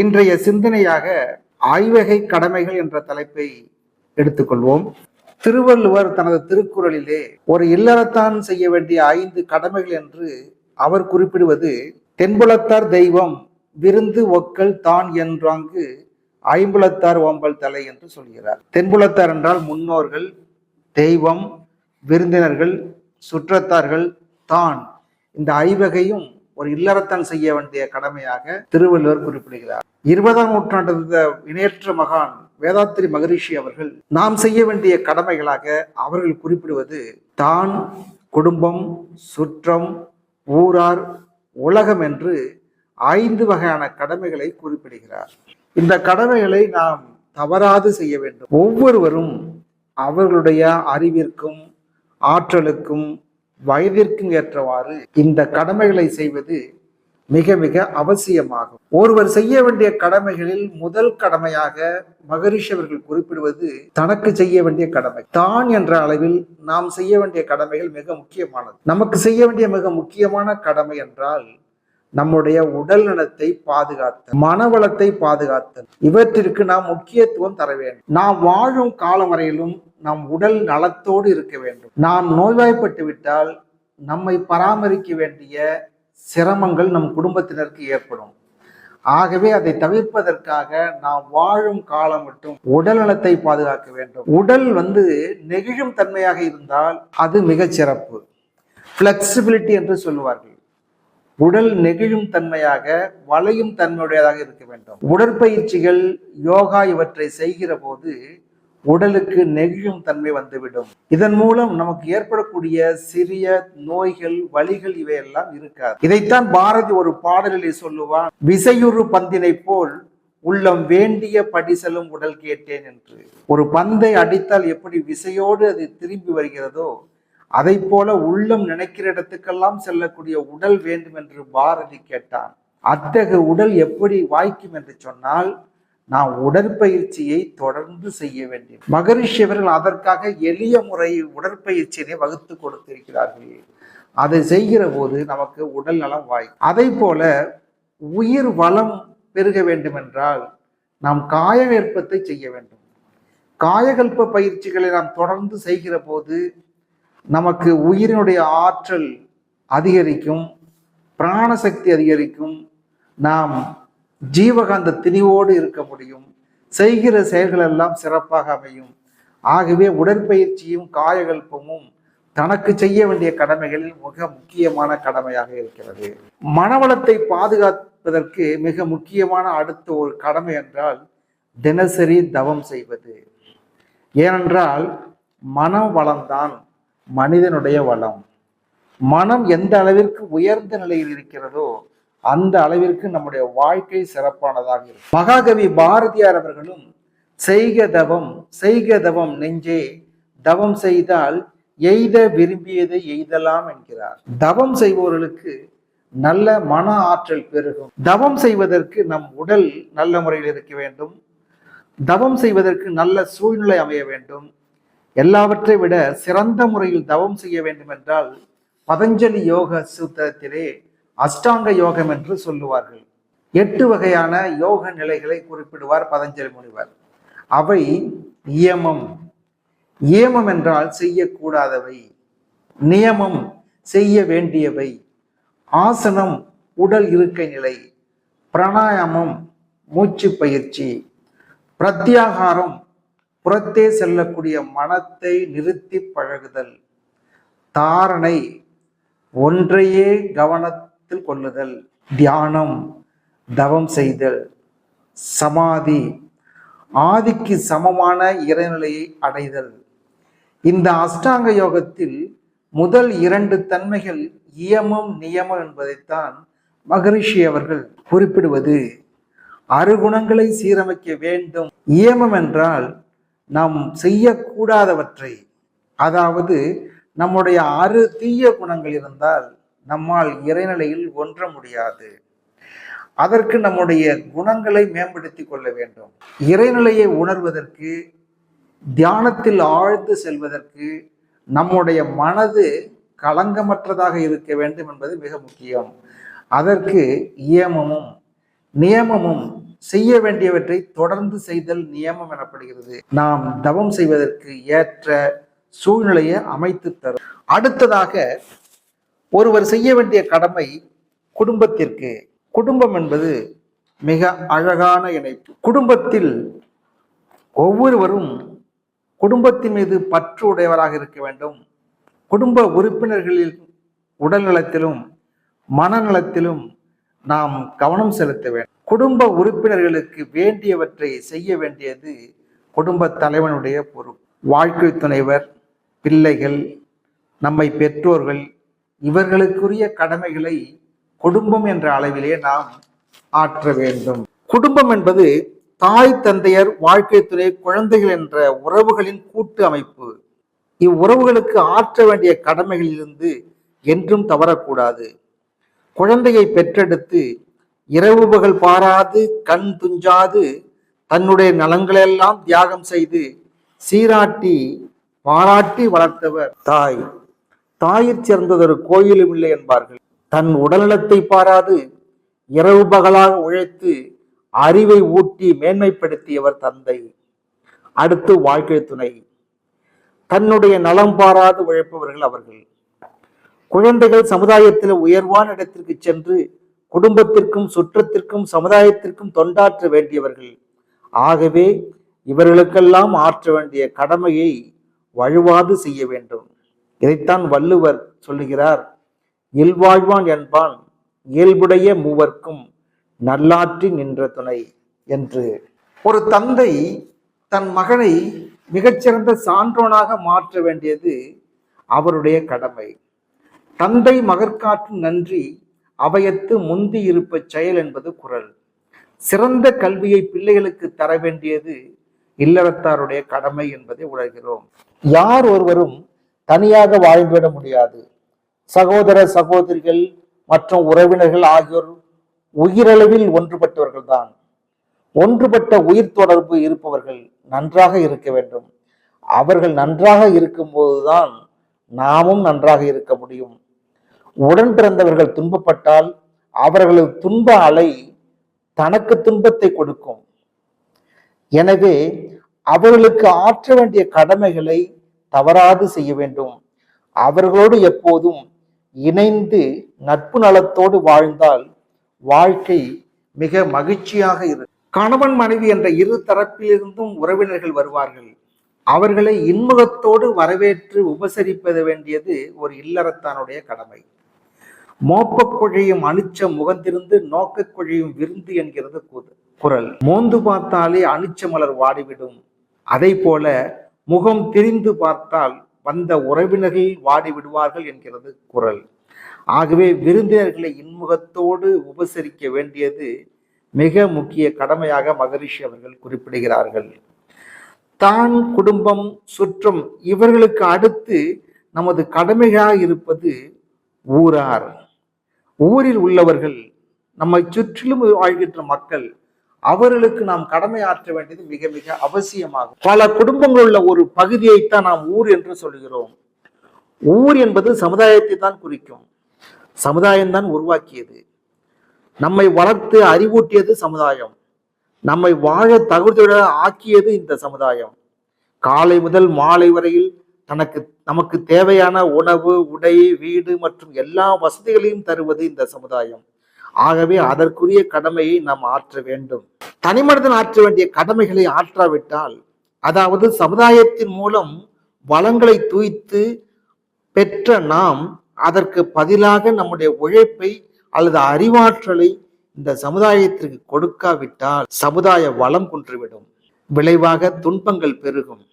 இன்றைய சிந்தனையாக ஆய்வகை கடமைகள் என்ற தலைப்பை எடுத்துக்கொள்வோம். திருவள்ளுவர் தனது திருக்குறளிலே ஒரு இல்லறத்தான் செய்ய வேண்டிய ஐந்து கடமைகள் என்று அவர் குறிப்பிடுவது தென்புலத்தார் தெய்வம் விருந்து ஒக்கல் தான் என்றாங்கு ஐம்புலத்தார் ஓம்பல் தலை என்று சொல்கிறார். தென்புலத்தார் என்றால் முன்னோர்கள் தெய்வம் விருந்தினர்கள் சுற்றத்தார்கள் தான். இந்த ஐவகையும் ஒரு இல்லறத்தான் செய்ய வேண்டிய கடமையாக திருவள்ளுவர் குறிப்பிடுகிறார். இருபதாம் நூற்றாண்டு இணையற்ற மகான் வேதாத்திரி மகரிஷி அவர்கள் நாம் செய்ய வேண்டிய கடமைகளாக அவர்கள் குறிப்பிடுவது தான் குடும்பம் சுற்றம் ஊரார் உலகம் என்று ஐந்து வகையான கடமைகளை குறிப்பிடுகிறார். இந்த கடமைகளை நாம் தவறாது செய்ய வேண்டும். ஒவ்வொருவரும் அவர்களுடைய அறிவிற்கும் ஆற்றலுக்கும் வயதிற்கும் ஏற்றவாறு இந்த கடமைகளை செய்வது மிக மிக அவசியமாகும். ஒருவர் செய்ய வேண்டிய கடமைகளில் முதல் கடமையாக மகரிஷி அவர்கள் குறிப்பிடுவது தனக்கு செய்ய வேண்டிய கடமை. தான் என்ற அளவில் நாம் செய்ய வேண்டிய கடமைகள் மிக முக்கியமானது. நமக்கு செய்ய வேண்டிய மிக முக்கியமான கடமை என்றால் நம்முடைய உடல் நலத்தை பாதுகாத்தல் மனவளத்தை பாதுகாத்தல். இவற்றிற்கு நாம் முக்கியத்துவம் தர வேண்டும். நாம் வாழும் காலம் வரையிலும் நம் உடல் நலத்தோடு இருக்க வேண்டும். நாம் நோய்வாய்ப்பட்டு விட்டால் நம்மை பராமரிக்க வேண்டிய சிரமங்கள் நம் குடும்பத்தினருக்கு ஏற்படும். ஆகவே அதை தவிர்ப்பதற்காக நாம் வாழும் காலம் மட்டும் உடல் நலத்தை பாதுகாக்க வேண்டும். உடல் வந்து நெகிழும் தன்மையாக இருந்தால் அது மிகச் சிறப்பு. ஃப்ளெக்சிபிலிட்டி என்று சொல்லுவார்கள். உடல் நெகிழும் தன்மையாக வளையும் தன்மையுடையதாக இருக்க வேண்டும். உடற்பயிற்சிகள் யோகா இவற்றை செய்கிற போது உடலுக்கு நெகிழும் தன்மை வந்துவிடும். இதன் மூலம் நமக்கு ஏற்படக்கூடிய சிறிய நோய்கள் வலிகள் இவையெல்லாம் இருக்காது. இதைத்தான் பாரதி ஒரு பாடலிலே சொல்லுவான் விசையுறு பந்தினை போல் உள்ளம் வேண்டிய படிசலும் உடல் கேட்டேன் என்று. ஒரு பந்தை அடித்தால் எப்படி விசையோடு அது திரும்பி வருகிறதோ அதை போல உள்ளம் நினைக்கிற இடத்துக்கெல்லாம் செல்லக்கூடிய உடல் வேண்டும் என்று பாரதி கேட்டான். அத்தகு உடல் எப்படி வாய்க்கும் என்று சொன்னால் நாம் உடற்பயிற்சியை தொடர்ந்து செய்ய வேண்டும். மகரிஷி அவர்கள் அதற்காக எளிய முறை உடற்பயிற்சியினை வகுத்து கொடுத்திருக்கிறார்கள். அதை செய்கிற போது நமக்கு உடல் நலம் வாய் அதை போல உயிர் வளம் பெருக வேண்டும் என்றால் நாம் காயகல்பத்தை செய்ய வேண்டும். காயகல்ப பயிற்சிகளை நாம் தொடர்ந்து செய்கிற போது நமக்கு உயிரினுடைய ஆற்றல் அதிகரிக்கும் பிராணசக்தி அதிகரிக்கும் நாம் ஜீவகாந்த திணிவோடு இருக்க முடியும். செய்கிற செயல்கள் எல்லாம் சிறப்பாக அமையும். ஆகவே உடற்பயிற்சியும் காயகல்பமும் தனக்கு செய்ய வேண்டிய கடமைகளில் மிக முக்கியமான கடமையாக இருக்கிறது. மனவளத்தை பாதுகாப்பதற்கு மிக முக்கியமான அடுத்த ஒரு கடமை என்றால் தினசரி தவம் செய்வது. ஏனென்றால் மனவளம்தான். மனிதனுடைய வளம். மனம் எந்த அளவிற்கு உயர்ந்த நிலையில் இருக்கிறதோ அந்த அளவிற்கு நம்முடைய வாழ்க்கை சிறப்பானதாக இருக்கும். மகாகவி பாரதியார் அவர்களும் செய்க தவம் செய்க தவம் நெஞ்சே தவம் செய்தால் எய்த விரும்பியதை எய்தலாம் என்கிறார். தவம் செய்பவர்களுக்கு நல்ல மன ஆற்றல் பெருகும். தவம் செய்வதற்கு நம் உடல் நல்ல முறையில் இருக்க வேண்டும். தவம் செய்வதற்கு நல்ல சூழ்நிலை அமைய வேண்டும். எல்லாவற்றை விட சிறந்த முறையில் தவம் செய்ய வேண்டும் என்றால் பதஞ்சலி யோக சூத்திரத்திலே அஷ்டாங்க யோகம் என்று சொல்லுவார்கள். எட்டு வகையான யோக நிலைகளை குறிப்பிடுவார் பதஞ்சலி முனிவர். அவை இயமம் இயமம் என்றால் செய்யக்கூடாதவை. நியமம் செய்ய வேண்டியவை. ஆசனம் உடல் இருக்கை நிலை. பிராணாயாமம் மூச்சு பயிற்சி. பிரத்யாகாரம் புறத்தே செல்லக்கூடிய மனத்தை நிறுத்தி பழகுதல். தாரணை ஒன்றையே கவனத்தில் கொள்ளுதல். தியானம் தவம் செய்தல். சமாதி ஆதிக்கு சமமான இறைநிலையை அடைதல். இந்த அஷ்டாங்க யோகத்தில் முதல் இரண்டு தன்மைகள் இயமம் நியமம் என்பதைத்தான் மகரிஷி அவர்கள் குறிப்பிடுவது. அறுகுணங்களை சீரமைக்க வேண்டும். இயமம் என்றால் நாம் செய்யக்கூடாதவற்றை அதாவது நம்முடைய அறு தீய குணங்கள் இருந்தால் நம்மால் இறைநிலையில் ஒன்ற முடியாது. அதற்கு நம்முடைய குணங்களை மேம்படுத்தி கொள்ள வேண்டும். இறைநிலையை உணர்வதற்கு தியானத்தில் ஆழ்ந்து செல்வதற்கு நம்முடைய மனது களங்கமற்றதாக இருக்க வேண்டும் என்பது மிக முக்கியம். அதற்கு இயமமும் நியமமும் செய்ய வேண்டியவற்றை தொடர்ந்து செய்தல் நியமம் எனப்படுகிறது. நாம் தவம் செய்வதற்கு ஏற்ற சூழ்நிலையை அமைத்து தரும். அடுத்ததாக ஒருவர் செய்ய வேண்டிய கடமை குடும்பத்திற்கு. குடும்பம் என்பது மிக அழகான இணைப்பு. குடும்பத்தில் ஒவ்வொருவரும் குடும்பத்தின் மீது பற்று உடையவராக இருக்க வேண்டும். குடும்ப உறுப்பினர்களில் உடல்நலத்திலும் மனநலத்திலும் நாம் கவனம் செலுத்த வேண்டும். குடும்ப உறுப்பினர்களுக்கு வேண்டியவற்றை செய்ய வேண்டியது குடும்ப தலைவனுடைய பொறுப்பு. வாழ்க்கை துணைவர் பிள்ளைகள் நம்மை பெற்றோர்கள் இவர்களுக்குரிய கடமைகளை குடும்பம் என்ற அளவிலே நாம் ஆற்ற வேண்டும். குடும்பம் என்பது தாய் தந்தையர் வாழ்க்கை துணை குழந்தைகள் என்ற உறவுகளின் கூட்டு அமைப்பு. இவ்வுறவுகளுக்கு ஆற்ற வேண்டிய கடமைகளிலிருந்து என்றும் தவறக்கூடாது. குழந்தையை பெற்றெடுத்து இரவு பகல் பாராது கண் துஞ்சாது தன்னுடைய நலங்களெல்லாம் தியாகம் செய்து சீராட்டி பாராட்டி வளர்த்தவர் தாய். தாயிற் சிறந்ததொரு கோயிலும் இல்லை என்பார்கள். தன் உடல்நலத்தை பாராது இரவு பகலாக உழைத்து அறிவை ஊட்டி மேன்மைப்படுத்தியவர் தந்தை. அடுத்து வாழ்க்கை துணை. தன்னுடைய நலம் பாராது உழைப்பவர்கள் அவர்கள். குழந்தைகள் சமுதாயத்தில் உயர்வான இடத்திற்கு சென்று குடும்பத்திற்கும் சுற்றத்திற்கும் சமுதாயத்திற்கும் தொண்டாற்ற வேண்டியவர்கள். ஆகவே இவர்களுக்கெல்லாம் ஆற்ற வேண்டிய கடமையை வழுவாது செய்ய வேண்டும். இதைத்தான் வள்ளுவர் சொல்லுகிறார். இல்வாழ்வான் என்பான் இயல்புடைய மூவர்க்கும் நல்லாற்றி நின்ற துணை என்று. ஒரு தந்தை தன் மகனை மிகச்சிறந்த சான்றோனாக மாற்ற வேண்டியது அவருடைய கடமை. தந்தை மகற்காற்றும் நன்றி அவையத்து முந்தி இருப்ப செயல் என்பது குரல். சிறந்த கல்வியை பிள்ளைகளுக்கு தர வேண்டியது இல்லறத்தாருடைய கடமை என்பதை உணர்கிறோம். யார் ஒருவரும் தனியாக வாழ்ந்துவிட முடியாது. சகோதர சகோதரிகள் மற்றும் உறவினர்கள் ஆகியோர் உயிரளவில் ஒன்றுபட்டவர்கள் தான் ஒன்றுபட்ட உயிர் தொடர்பு இருப்பவர்கள் நன்றாக இருக்க வேண்டும். அவர்கள் நன்றாக இருக்கும்போதுதான் நாமும் நன்றாக இருக்க முடியும். உடன் பிறந்தவர்கள் துன்பப்பட்டால் அவர்களது துன்ப அலை தனக்கு துன்பத்தை கொடுக்கும். எனவே அவர்களுக்கு ஆற்ற வேண்டிய கடமைகளை தவறாது செய்ய வேண்டும். அவர்களோடு எப்போதும் இணைந்து நட்பு நலத்தோடு வாழ்ந்தால் வாழ்க்கை மிக மகிழ்ச்சியாக இருக்கும் கணவன் மனைவி என்ற இரு தரப்பிலிருந்தும் உறவினர்கள் வருவார்கள். அவர்களை இன்முகத்தோடு வரவேற்று உபசரிப்பது வேண்டியது ஒரு இல்லறத்தானுடைய கடமை. மோப்பக் குழையும் அனுச்ச முகந்திருந்து நோக்கக் குழையும் விருந்து என்கிறது குரல். மோந்து பார்த்தாலே அனுச்ச மலர் வாடிவிடும். அதை போல முகம் திரிந்து பார்த்தால் வந்த உறவினர்கள் வாடி விடுவார்கள் என்கிறது குரல். ஆகவே விருந்தினர்களை இன்முகத்தோடு உபசரிக்க வேண்டியது மிக முக்கிய கடமையாக மகரிஷி அவர்கள் குறிப்பிடுகிறார்கள். தான் குடும்பம் சுற்றம் இவர்களுக்கு அடுத்து நமது கடமையாக இருப்பது ஊரார். ஊரில் உள்ளவர்கள் நம்மை சுற்றிலும் வாழ்கின்ற மக்கள் அவர்களுக்கு நாம் கடமை ஆற்ற வேண்டியது மிக மிக அவசியமாகும். பல குடும்பங்கள் உள்ள ஒரு பகுதியைத்தான் நாம் ஊர் என்று சொல்கிறோம். ஊர் என்பது சமுதாயத்தை தான் குறிக்கும். சமுதாயம்தான் உருவாக்கியது. நம்மை வளர்த்து அறிவூட்டியது சமுதாயம். நம்மை வாழ தகுதியுடன் ஆக்கியது இந்த சமுதாயம். காலை முதல் மாலை வரையில் தனக்கு நமக்கு தேவையான உணவு உடை வீடு மற்றும் எல்லா வசதிகளையும் தருவது இந்த சமுதாயம். ஆகவே அதற்குரிய கடமையை நாம் ஆற்ற வேண்டும். தனிமனிதன் ஆற்ற வேண்டிய கடமைகளை ஆற்றாவிட்டால் அதாவது சமுதாயத்தின் மூலம் வளங்களை தூய்த்து பெற்ற நாம் அதற்கு பதிலாக நம்முடைய உழைப்பை அல்லது அறிவாற்றலை இந்த சமுதாயத்திற்கு கொடுக்காவிட்டால் சமுதாய வளம் குன்றுவிடும். விளைவாக துன்பங்கள் பெருகும்.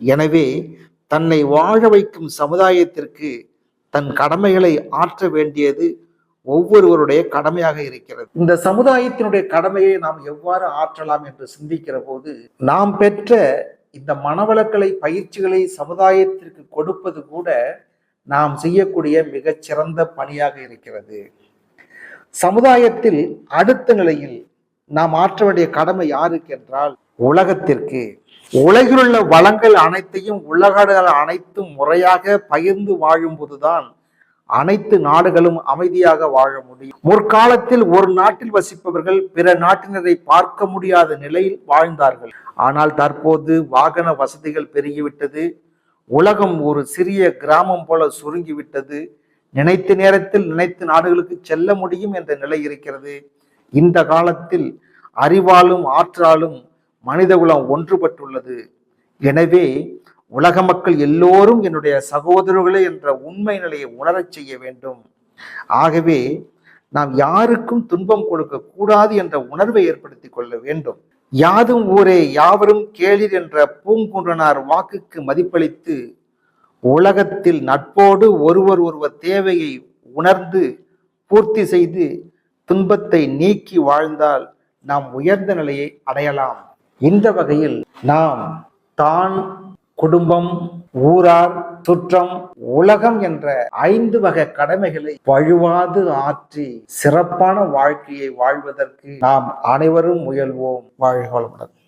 எனவே தன்னை வாழ வைக்கும் சமுதாயத்திற்கு தன் கடமைகளை ஆற்ற வேண்டியது ஒவ்வொருவருடைய கடமையாக இருக்கிறது. இந்த சமுதாயத்தினுடைய கடமையை நாம் எவ்வாறு ஆற்றலாம் என்று சிந்திக்கிற போது நாம் பெற்ற இந்த மனவளக்கலை பயிற்சிகளை சமுதாயத்திற்கு கொடுப்பது கூட நாம் செய்யக்கூடிய மிகச்சிறந்த பணியாக இருக்கிறது. சமுதாயத்தில் அடுத்த நிலையில் நாம் ஆற்ற வேண்டிய கடமை யாருக்கு என்றால் உலகத்திற்கு. உலகிலுள்ள வளங்கள் அனைத்தையும் உலகங்கள் அனைத்தும் முறையாக பகிர்ந்து வாழும் போதுதான் அனைத்து நாடுகளும் அமைதியாக வாழ முடியும். முற்காலத்தில் ஒரு நாட்டில் வசிப்பவர்கள் பிற நாட்டினரை பார்க்க முடியாத நிலையில் வாழ்ந்தார்கள். ஆனால் தற்போது வாகன வசதிகள் பெருகிவிட்டது. உலகம் ஒரு சிறிய கிராமம் போல சுருங்கிவிட்டது. நினைத்த நேரத்தில் நினைத்த நாடுகளுக்கு செல்ல முடியும் என்ற நிலை இருக்கிறது. இந்த காலத்தில் அறிவாலும் ஆற்றாலும் மனிதகுலம் ஒன்றுபட்டுள்ளது. எனவே உலக மக்கள் எல்லோரும் என்னுடைய சகோதரர்களே என்ற உண்மை நிலையை உணரச் செய்ய வேண்டும். ஆகவே நாம் யாருக்கும் துன்பம் கொடுக்க கூடாது என்ற உணர்வை ஏற்படுத்திக் கொள்ள வேண்டும். யாதும் ஊரே யாவரும் கேளிர் என்ற பூங்குன்றனார் வாக்குக்கு மதிப்பளித்து உலகத்தில் நட்போடு ஒருவர் ஒருவர் தேவையை உணர்ந்து பூர்த்தி செய்து துன்பத்தை நீக்கி வாழ்ந்தால் நாம் உயர்ந்த நிலையை அடையலாம். இந்த வகையில் நாம் தான் குடும்பம் ஊரார் சுற்றம் உலகம் என்ற ஐந்து வகை கடமைகளை வழுவாது ஆற்றி சிறப்பான வாழ்க்கையை வாழ்வதற்கு நாம் அனைவரும் முயல்வோம். வாழ்க வளமுடன்.